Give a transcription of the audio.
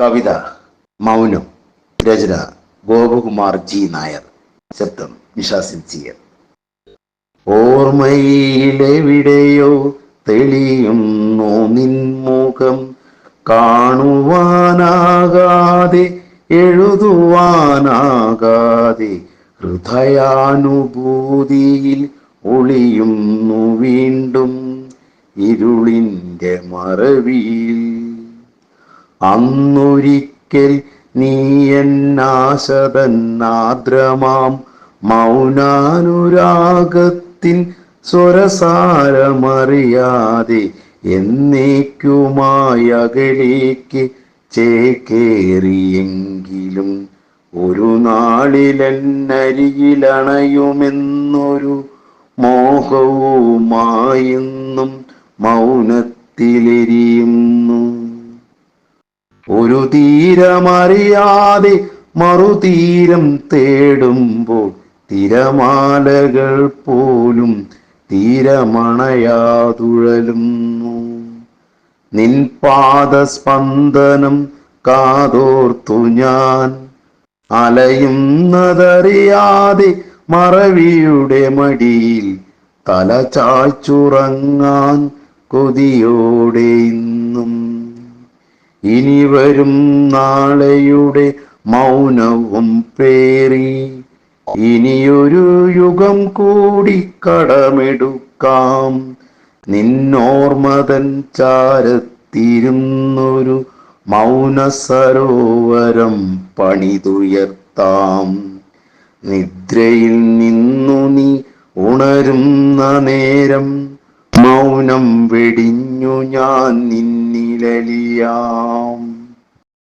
കവിത മൗനം രചന ഗോപകുമാർ ജി നായർ. ശബ്ദം നിഷാസിൻ സിൻസിയർ ഓർമ്മയിലെവിടെയോ തെളിയുന്നു നിൻമുഖം കാണുവാനാകാതെ എഴുതുവാനാകാതെ ഹൃദയാനുഭൂതിയിൽ ഒളിയുന്നു വീണ്ടും ഇരുളിന്റെ മറവിയിൽ. അന്നൊരിക്കൽ നീ എന്നാശതന്നാദ്രമാം മൗനാനുരാഗത്തിൻ സ്വരസാരമറിയാതെ എന്നേക്കുമായി അകലേക്ക് ചേക്കേറിയെങ്കിലും ഒരു നാളിലെന്നരികിലണയുമെന്നൊരു മോഹവുമായെന്നും മൗനത്തിലെരിയുന്നു ഒരു തീരമറിയാതെ മറുതീരം തേടുമ്പോൾ തിരമാലകൾ പോലും തീരമണയാതുഴലുന്നു. നിൻ പാദസ്പന്ദനം കാതോർത്തു ഞാൻ. അലയുന്നതറിയാതെ മറവിയുടെ മടിയിൽ തല ചാച്ചുറങ്ങാൻ കൊതിയോടെ ഇന്നും. ഇനി വരും നാളെയുടെ മൗനവും പേറി. ഇനിയൊരു യുഗം കൂടി കടമെടുക്കാം. നിന്നോർമതൻ ചാരത്തിരുന്നൊരു മൗന സരോവരം പണിതുയർത്താം. നിദ്രയിൽ നിന്നു നീ ഉണരുന്ന നേരം മൗനം വെടിഞ്ഞു ഞാൻ നിന്നിലലിയാം